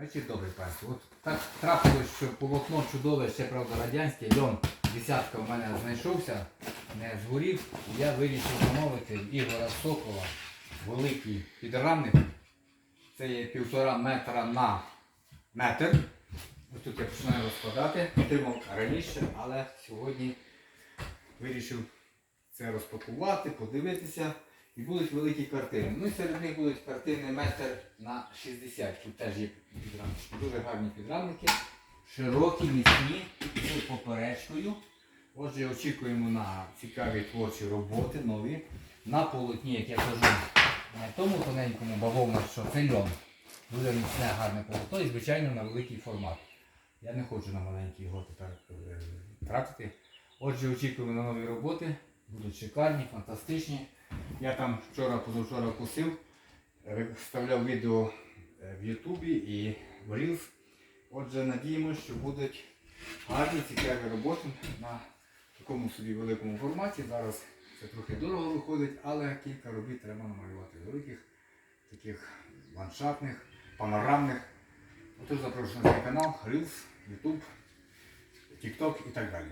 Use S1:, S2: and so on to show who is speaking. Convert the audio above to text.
S1: Вечір добрий панство. От так трапилось, що полотно чудове, ще правда радянське, льон десятка в мене знайшовся, не згорів. І Я вирішив замовити Ігора Сокола великий підрамник. Це є півтора метра на метр. Ось тут я починаю розкладати. Отримав раніше, але сьогодні вирішив це розпакувати, подивитися. І будуть великі картини. Ну і серед них будуть картини метр на 60. Тут теж є. Дуже гарні підрамники. Широкі, міцні, з поперечкою. Отже, очікуємо на цікаві творчі роботи, нові. На полотні, як я кажу, на тому тоненькому бавовна, що це льон. Дуже міцне, гарне полотно і, звичайно, на великий формат. Я не хочу на маленький його тепер е, тратити. Отже, очікуємо на нові роботи. Будуть шикарні, фантастичні. Я там вчора, позавчора кусив, е, вставляв відео е, в Ютубі і в Отже, надіємося, що будуть гарні, цікаві роботи на такому собі великому форматі. Зараз це трохи дорого виходить, але кілька робіт треба намалювати. Великих, таких ландшафтних, панорамних. Отож запрошую на цей канал, Reels, YouTube, TikTok і так далі.